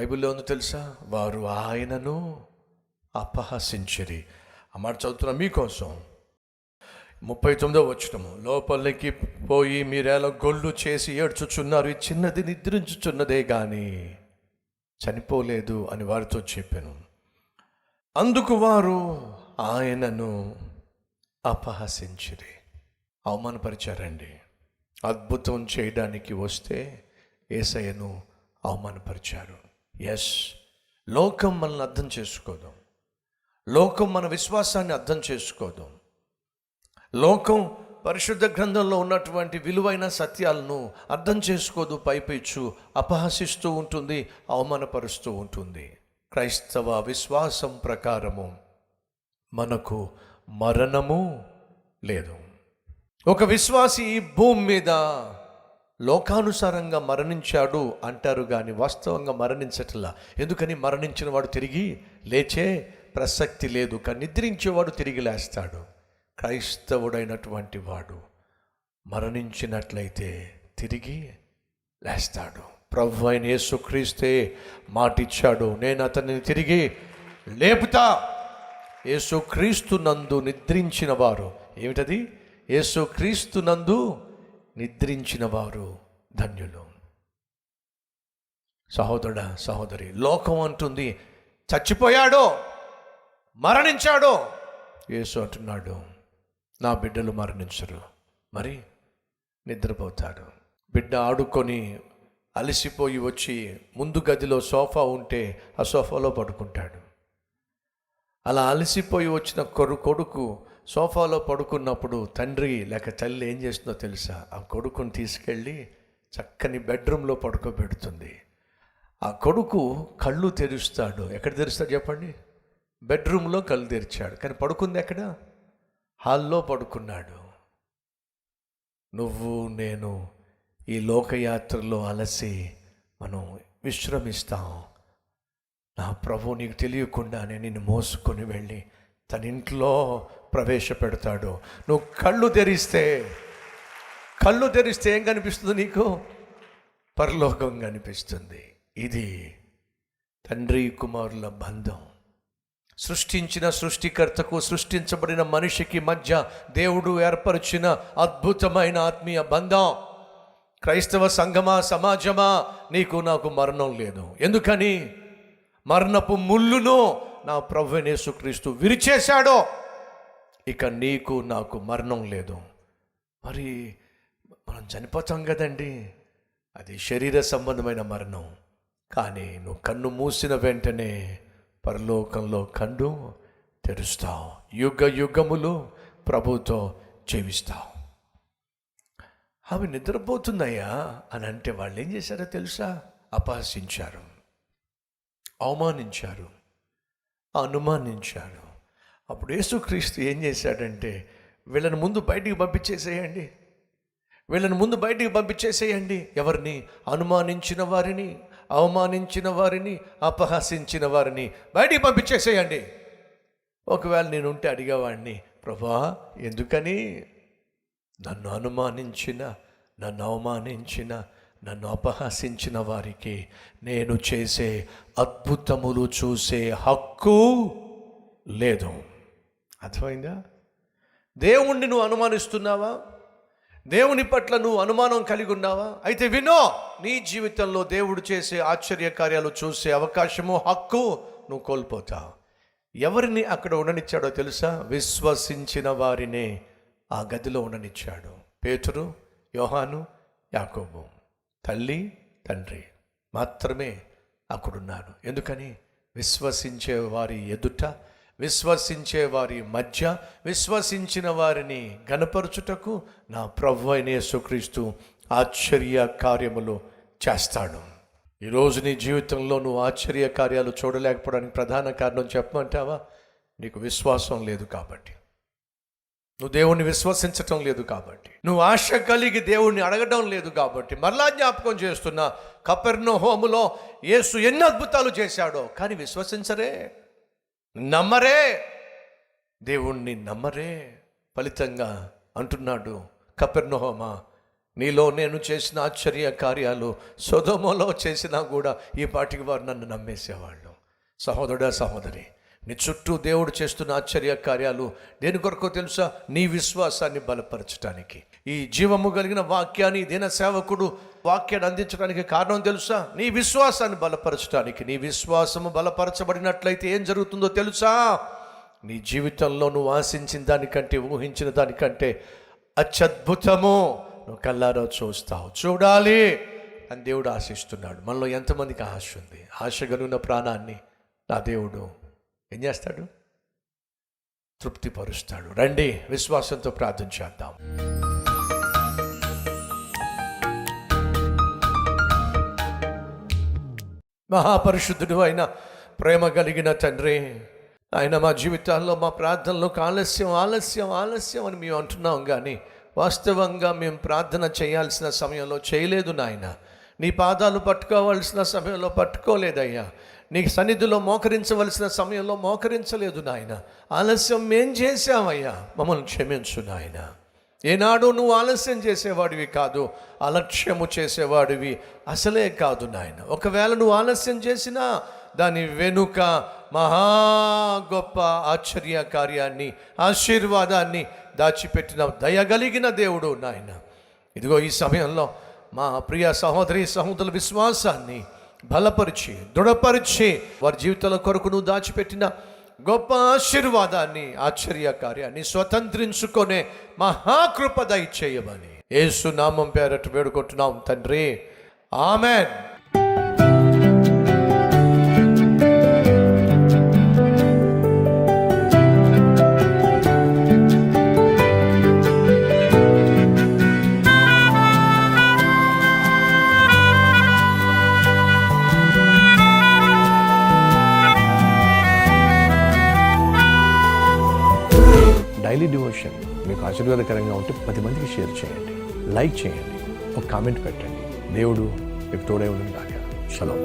బైబిల్లో ఉంది తెలుసా? వారు ఆయనను అపహసించిరి. ఆ చదువుతున్నా మీకోసం. ముప్పై తొమ్మిదో వచ్చినము లోపలికి పోయి మీరేలా గొల్లు చేసి ఏడ్చుచున్నారు ఈ చిన్నది నిద్రించుచున్నదే కానీ చనిపోలేదు అని వారితో చెప్పాను. అందుకు వారు ఆయనను అపహసించిరి. అవమానపరిచారండి. అద్భుతం చేయడానికి వస్తే ఏసయ్యను అవమానపరిచారు. ఎస్ లోకం మనల్ని అర్థం చేసుకోదాం. లోకం మన విశ్వాసాన్ని అర్థం చేసుకోదు. లోకం పరిశుద్ధ గ్రంథంలో ఉన్నటువంటి విలువైన సత్యాలను అర్థం చేసుకోదు పైపెచ్చు అపహసిస్తూ ఉంటుంది అవమానపరుస్తూ ఉంటుంది. క్రైస్తవ విశ్వాసం ప్రకారము మనకు మరణము లేదు. ఒక విశ్వాసి ఈ భూమి మీద లోకానుసారంగా మరణించాడు అంటారు కానీ వాస్తవంగా మరణించట్లా. ఎందుకని మరణించిన వాడు తిరిగి లేచే ప్రసక్తి లేదు కానీ నిద్రించేవాడు తిరిగి లేస్తాడు. క్రైస్తవుడైనటువంటి వాడు మరణించినట్లయితే తిరిగి లేస్తాడు. ప్రభు అయిన యేసుక్రీస్తే మాటిచ్చాడు నేను అతనిని తిరిగి లేపుతా. యేసుక్రీస్తు నందు నిద్రించిన వారు ఏమిటది? యేసుక్రీస్తు నందు నిద్రించిన వారు ధన్యులు. సహోదరుడ సహోదరి లోకం అంటుంది చచ్చిపోయాడో మరణించాడో. యేసు అంటున్నాడు నా బిడ్డలు మరణించరు మరి నిద్రపోతాడు బిడ్డ ఆడుకొని అలసిపోయి వచ్చి ముందు గదిలో సోఫా ఉంటే ఆ సోఫాలో పడుకుంటాడు. అలా అలసిపోయి వచ్చిన కొడు కొడుకు సోఫాలో పడుకున్నప్పుడు తండ్రి లేక తల్లి ఏం చేస్తుందో తెలుసా? ఆ కొడుకుని తీసుకెళ్ళి చక్కని బెడ్రూమ్లో పడుకోబెడుతుంది. ఆ కొడుకు కళ్ళు తెరుస్తాడు. ఎక్కడ తెరుస్తాడు చెప్పండి? బెడ్రూమ్లో కళ్ళు తెరిచాడు. కానీ పడుకుంది ఎక్కడ? హాల్లో పడుకున్నాడు. నువ్వు నేను ఈ లోకయాత్రలో అలసి మనం విశ్రమిస్తాం. నా ప్రభు నీకు తెలియకుండానే నిన్ను మోసుకొని వెళ్ళి తన ఇంట్లో ప్రవేశపెడతాడు. నువ్వు కళ్ళు తెరిస్తే కళ్ళు తెరిస్తే ఏం కనిపిస్తుంది నీకు? పరలోకం కనిపిస్తుంది. ఇది తండ్రి కుమారుల బంధం. సృష్టించిన సృష్టికర్తకు సృష్టించబడిన మనిషికి మధ్య దేవుడు ఏర్పరిచిన అద్భుతమైన ఆత్మీయ బంధం. క్రైస్తవ సంఘమా సమాజమా నీకు నాకు మరణం లేదు. ఎందుకని? మరణపు ముళ్ళును నా ప్రభు నేసుక్రీస్తు విరిచేశాడో. ఇక నీకు నాకు మరణం లేదు. మరి మనం చనిపోతాం కదండి. అది శరీర సంబంధమైన మరణం. కానీ నువ్వు కన్ను మూసిన వెంటనే పరలోకంలో కన్ను తెరుస్తావు. యుగ యుగములు ప్రభుతో జీవిస్తావు. ఆమె నిద్రపోతుందయ్యా అని అంటే వాళ్ళు ఏం చేశారో తెలుసా? అపహసించారు. అవమానించారు. అనుమానించారు. అప్పుడు యేసుక్రీస్తు ఏం చేశాడంటే వీళ్ళని ముందు బయటికి పంపించేసేయండి. వీళ్ళని ముందు బయటికి పంపించేసేయండి. ఎవరిని? అనుమానించిన వారిని అవమానించిన వారిని అపహసించిన వారిని బయటికి పంపించేసేయండి. ఒకవేళ నేను ఉంటే అడిగేవాడిని ప్రభా ఎందుకని? నన్ను అనుమానించిన నన్ను అవమానించిన నన్ను అపహసించిన వారికి నేను చేసే అద్భుతములు చూసే హక్కు లేదు. అర్థమైందా? దేవుణ్ణి నువ్వు అనుమానిస్తున్నావా? దేవుని పట్ల నువ్వు అనుమానం కలిగి ఉన్నావా? అయితే వినో నీ జీవితంలో దేవుడు చేసే ఆశ్చర్య కార్యాలు చూసే అవకాశము హక్కు నువ్వు కోల్పోతావు. ఎవరిని అక్కడ ఉండనిచ్చాడో తెలుసా? విశ్వసించిన వారినే ఆ గదిలో ఉండనిచ్చాడు. పేతురు యోహాను యాకోబు. తల్లి తండ్రి మాత్రమే అక్కడున్నాడు ఎందుకని? విశ్వసించే వారి ఎదుట విశ్వసించే వారి మధ్య విశ్వసించిన వారిని గనపరచుటకు నా ప్రభు అయిన యేసుక్రీస్తు ఆశ్చర్య కార్యములు చేస్తాడు. ఈరోజు నీ జీవితంలో నువ్వు ఆశ్చర్య కార్యాలు చూడలేకపోవడానికి ప్రధాన కారణం చెప్పమంటావా? నీకు విశ్వాసం లేదు కాబట్టి. నువ్వు దేవుణ్ణి విశ్వసించటం లేదు కాబట్టి. నువ్వు ఆశ కలిగి దేవుణ్ణి అడగడం లేదు కాబట్టి. మరలా జ్ఞాపకం చేస్తున్నా కపెర్నో హోములో యేసు ఎన్ని అద్భుతాలు చేశాడో. కానీ విశ్వసించరే. నమ్మరే. దేవుణ్ణి నమ్మరే. ఫలితంగా అంటున్నాడు కపెర్నోహోమా. నీలో నేను చేసిన ఆశ్చర్య కార్యాలు సొదమలో చేసినా కూడా ఈ పాటికి వారు నన్ను నమ్మేసేవాళ్ళు. సహోదరుడా సహోదరి నీ చుట్టూ దేవుడు చేస్తున్న ఆశ్చర్య కార్యాలు దేని కొరకు తెలుసా? నీ విశ్వాసాన్ని బలపరచడానికి ఈ జీవము కలిగిన వాక్యాన్ని దిన సేవకుడు వాక్యాన్ని అందించడానికి కారణం తెలుసా? నీ విశ్వాసాన్ని బలపరచడానికి నీ విశ్వాసము బలపరచబడినట్లయితే ఏం జరుగుతుందో తెలుసా? నీ జీవితంలో నువ్వు ఆశించిన దానికంటే ఊహించిన దానికంటే అత్యద్భుతము నువ్వు కల్లారో చూస్తావు. చూడాలి. అని దేవుడు ఆశిస్తున్నాడు. మనలో ఎంతమందికి ఆశ ఉంది? ఆశ కలుగున్న ప్రాణాన్ని నా దేవుడు ఏం చేస్తాడు? తృప్తిపరుస్తాడు. రండి విశ్వాసంతో ప్రార్థన చేద్దాం. మహాపరిశుద్ధుడు అయిన ప్రేమ కలిగిన తండ్రి. ఆయన మా జీవితాల్లో మా ప్రార్థనలకు ఆలస్యం ఆలస్యం ఆలస్యం అని మేము అంటున్నాం కానీ వాస్తవంగా మేము ప్రార్థన చేయాల్సిన సమయంలో చేయలేదు నాయన. నీ పాదాలు పట్టుకోవాల్సిన సమయంలో పట్టుకోలేదయ్యా. నీ సన్నిధిలో మోకరించవలసిన సమయంలో మోకరించలేదు నాయన. ఆలస్యం మేం చేశామయ్యా. మమ్మల్ని క్షమించు నాయన. ఏనాడు నువ్వు ఆలస్యం చేసేవాడివి కాదు అలక్ష్యము చేసేవాడివి. అసలే కాదు నాయన. ఒకవేళ నువ్వు ఆలస్యం చేసినా దాని వెనుక మహా గొప్ప ఆశ్చర్య కార్యాన్ని ఆశీర్వాదాన్ని దాచిపెట్టిన దయగలిగిన దేవుడు నాయన. ఇదిగో ఈ సమయంలో మా ప్రియ సహోదరి సహోదరుల విశ్వాసాన్ని బలపరిచి దృఢపరిచి వారి జీవితాల కొరకు నువ్వు దాచిపెట్టిన గొప్ప ఆశీర్వాదాన్ని ఆశ్చర్య కార్యాన్ని స్వతంత్రించుకొనే మహాకృప దయచేయమని. యేసు నామం పేరట వేడుకుంటున్నాం తండ్రి. ఆమెన్. డైలీ డివోషన్ మీకు ఆశీర్వాదకరంగా ఉంటే పది మందికి షేర్ చేయండి లైక్ చేయండి ఒక కామెంట్ పెట్టండి. దేవుడు మీకు తోడే ఉండదు కాక చలో